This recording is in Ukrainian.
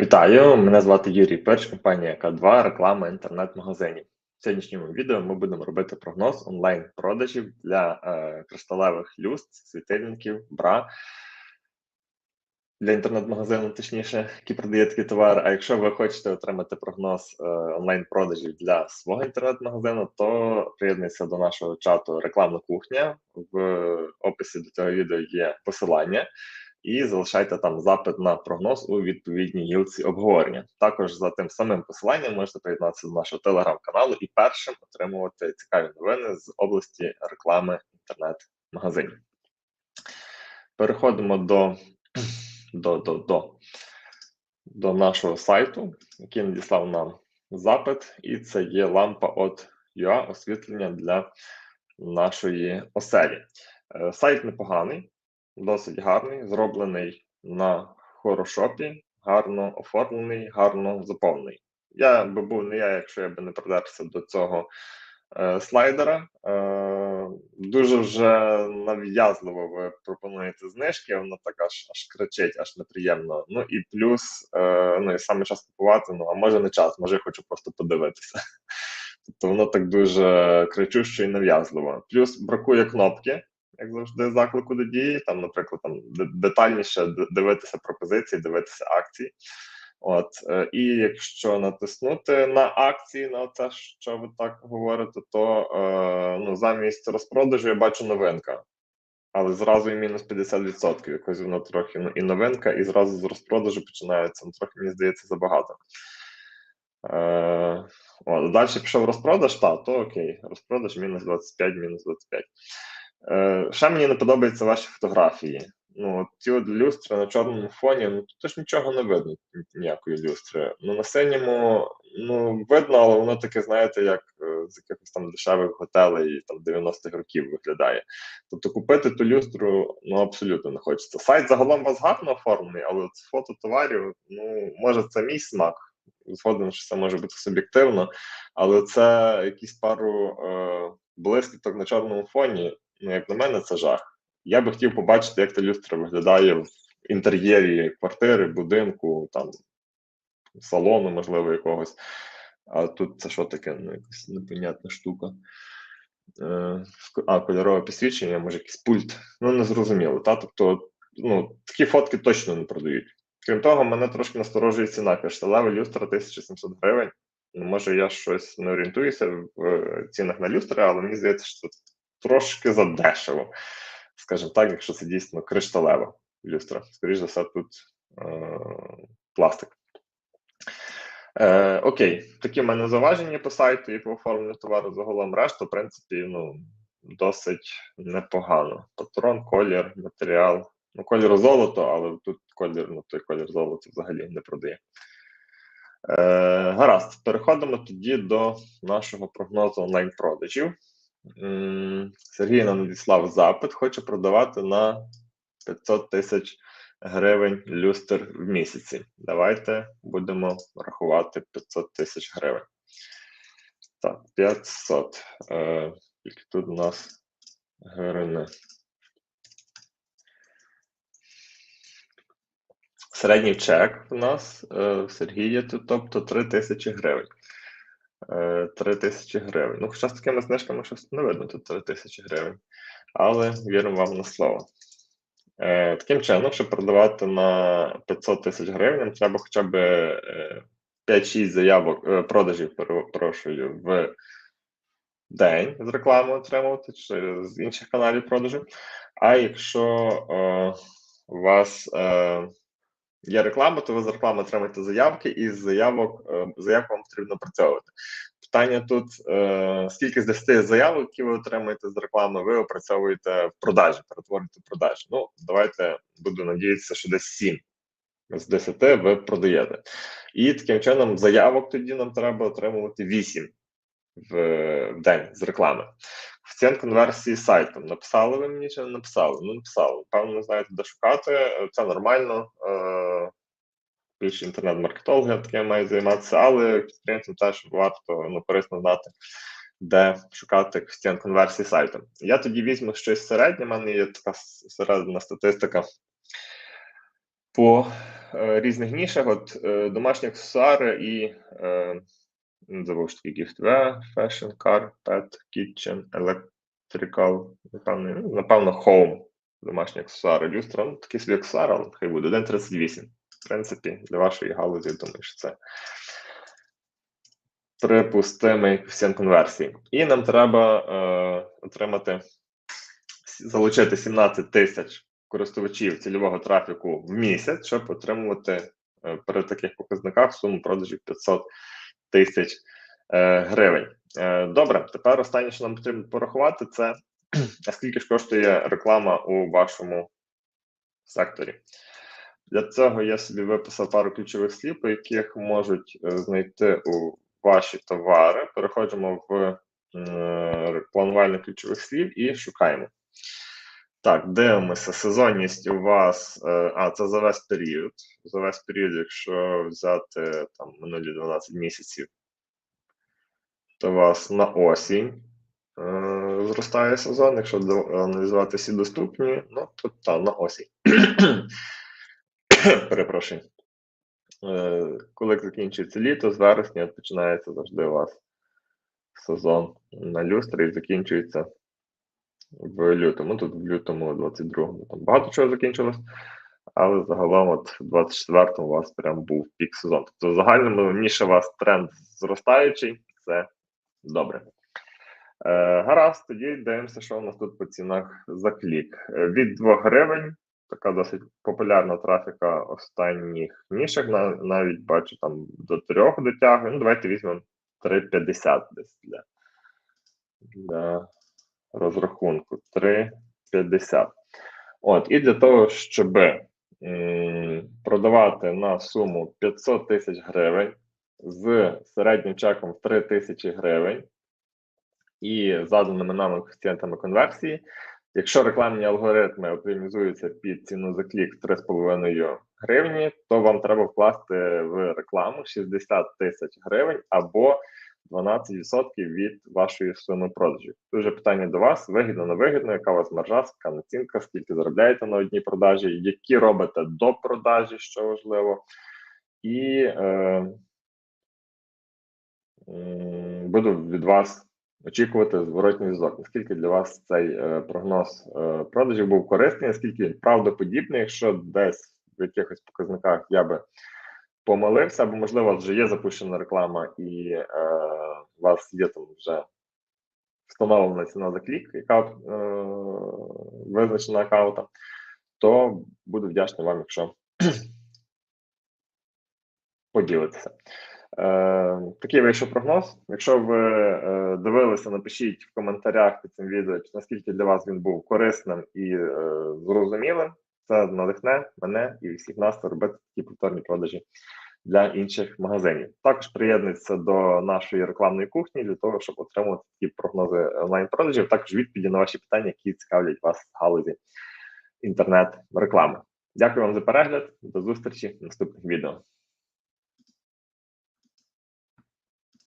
Вітаю, мене звати Юрій Перш, компанія К2, реклама інтернет-магазинів. В сьогоднішньому відео ми будемо робити прогноз онлайн-продажів для е, кришталевих люстр, світильників, бра для інтернет-магазину, точніше, які продає такий товар. А якщо ви хочете отримати прогноз е, онлайн-продажів для свого інтернет-магазину, то приєднуйтеся до нашого чату Рекламна кухня. В описі до цього відео є посилання і залишайте там запит на прогноз у відповідній гілці обговорення. Також за тим самим посиланням можете приєднатися до нашого телеграм-каналу і першим отримувати цікаві новини з області реклами інтернет-магазинів. Переходимо до, до, до, до, до нашого сайту, який надіслав нам запит, і це є лампа от UA освітлення для нашої оселі. Е, Сайт непоганий досить гарний, зроблений на хорошопі, гарно оформлений, гарно заповнений. Я би був не я, якщо я би не придерся до цього е, слайдера. Е, дуже вже нав'язливо ви пропонуєте знижки, воно так аж аж кричить, аж неприємно. Ну і плюс, е, ну і саме час купувати, ну а може не час, може я хочу просто подивитися. Тобто воно так дуже кричуще і нав'язливо. Плюс бракує кнопки як завжди, заклику до дії. Там, наприклад, там детальніше дивитися пропозиції, дивитися акції. От, е, і якщо натиснути на акції, на те, що ви так говорите, то е, ну, замість розпродажу я бачу новинка. Але зразу і мінус 50%. Якось воно трохи ну, і новинка, і зразу з розпродажу починається. Ну, трохи, мені здається, забагато. Е, от, Далі пішов розпродаж, та, то окей, розпродаж мінус 25, мінус 25. Е, Ще мені не подобаються ваші фотографії. Ну, ці от люстри на чорному фоні, ну тут ж нічого не видно, ніякої люстри. Ну, на синьому, ну, видно, але воно таке, знаєте, як е, з якихось там дешевих готелей там 90-х років виглядає. Тобто купити ту люстру ну абсолютно не хочеться. Сайт загалом у вас гарно оформлений, але от фото товарів, ну, може, це мій смак. Згоден, що це може бути суб'єктивно, але це якісь пару е, блискіток на чорному фоні ну, як на мене, це жах. Я би хотів побачити, як та люстра виглядає в інтер'єрі квартири, будинку, там салону, можливо, якогось. А тут це що таке? Ну, якась непонятна штука. Е, а, кольорове підсвічення, може, якийсь пульт. Ну, не зрозуміло. Та? Тобто, ну, такі фотки точно не продають. Крім того, мене трошки насторожує ціна. Кришталева люстра 1700 гривень. Ну, може, я щось не орієнтуюся в е, цінах на люстри, але мені здається, що трошки задешево. Скажімо так, якщо це дійсно кришталева люстра. Скоріше за все, тут е, пластик. Е, Окей, такі в мене заваження по сайту і по оформленню товару загалом решта, в принципі, ну, досить непогано. Патрон, колір, матеріал. Ну, колір золото, але тут колір, ну той колір золота взагалі не продає. Е, Гаразд, переходимо тоді до нашого прогнозу онлайн-продажів. Сергій нам надіслав запит, хоче продавати на 500 тисяч гривень люстр в місяці. Давайте будемо рахувати 500 тисяч гривень. Так, 500. Е, тут у нас гривни. Середній чек у нас е, тут, тобто 3 тисячі гривень. 3 тисячі гривень. Ну, хоча з такими знижками щось не видно, тут 3 тисячі гривень. Але віримо вам на слово. Е, Таким чином, щоб продавати на 500 тисяч гривень, треба хоча б 5-6 е, заявок е, продажів, перепрошую, в день з реклами отримувати чи з інших каналів продажу. А якщо е, у вас е, є реклама, то ви з реклами отримаєте заявки, і з заявок е, заявку вам потрібно опрацьовувати. Питання тут: е, скільки з 10 заявок, які ви отримаєте з реклами, ви опрацьовуєте в продажі, перетворюєте в продажі. Ну, давайте буду надіятися, що десь 7 з 10 ви продаєте. І таким чином заявок тоді нам треба отримувати 8 в, день з реклами. Коефіцієнт конверсії сайтом. Написали ви мені чи не написали? Ну, написали. Певно, не знаєте, де шукати. Це нормально. Е, більше інтернет-маркетологи таке мають займатися, але підприємцям теж варто ну, корисно знати, де шукати коефіцієнт конверсії сайту. Я тоді візьму щось середнє, в мене є така середня статистика по е, різних нішах, от е, домашні аксесуари і е, забув, що таке giftware, fashion, car, pet, kitchen, electrical, напевно, ну, напевно, home, домашні аксесуари, люстра, ну, такий собі аксесуар, але хай буде 1,38. Принципі, для вашої галузі, я думаю, що це припустимий коефіцієнт конверсії. І нам треба е, отримати, залучити 17 тисяч користувачів цільового трафіку в місяць, щоб отримувати е, при таких показниках суму продажів 500 тисяч е, гривень. Е, добре, тепер останнє, що нам потрібно порахувати, це скільки ж коштує реклама у вашому секторі. Для цього я собі виписав пару ключових слів, по яких можуть е, знайти у ваші товари. Переходимо в е, ключових слів і шукаємо. Так, дивимося. Сезонність у вас. е, А, це за весь період. За весь період, якщо взяти там минулі 12 місяців, то у вас на осінь зростає сезон. Якщо аналізувати всі доступні, ну то там на осінь. Перепрошую. Е, Коли закінчується літо, з вересня починається завжди у вас сезон на люстрі і закінчується в лютому. Тут в лютому 22-му там багато чого закінчилось, але загалом от в 24-му у вас прям був пік сезону. Тобто в загальному ніж у вас тренд зростаючий, це добре. Е, гаразд, тоді дивимося, що у нас тут по цінах за клік. Е, Від 2 гривень, така досить популярна трафіка останніх на- навіть бачу там до 3 дотягує. Ну, давайте візьмемо 3,50 десь для, для розрахунку. 3,50. От, і для того, щоб продавати на суму 500 тисяч гривень з середнім чеком в 3 тисячі гривень і заданими нами коефіцієнтами конверсії, якщо рекламні алгоритми оптимізуються під ціну за клік 3,5 гривні, то вам треба вкласти в рекламу 60 тисяч гривень або 12% від вашої суми продажів. Тут вже питання до вас: вигідно, не вигідно, яка у вас маржа, яка націнка, скільки заробляєте на одній продажі, які робите до продажі, що важливо. І е, м, буду від вас очікувати зворотній зв'язок. Наскільки для вас цей е, прогноз е, продажів був корисний, наскільки він правдоподібний, якщо десь в якихось показниках я би помилився, або можливо вже є запущена реклама, і е, у вас є там вже встановлена ціна за клік, яка е, визначена аккаунтом, то буду вдячний вам, якщо поділитися. Е, такий вийшов прогноз. Якщо ви е, дивилися, напишіть в коментарях під цим відео, наскільки для вас він був корисним і е, зрозумілим. Це надихне мене і всіх нас робити такі повторні продажі для інших магазинів. Також приєднуйтеся до нашої рекламної кухні для того, щоб отримувати такі прогнози онлайн-продажів, також відповіді на ваші питання, які цікавлять вас в галузі інтернет-реклами. Дякую вам за перегляд. До зустрічі в наступних відео.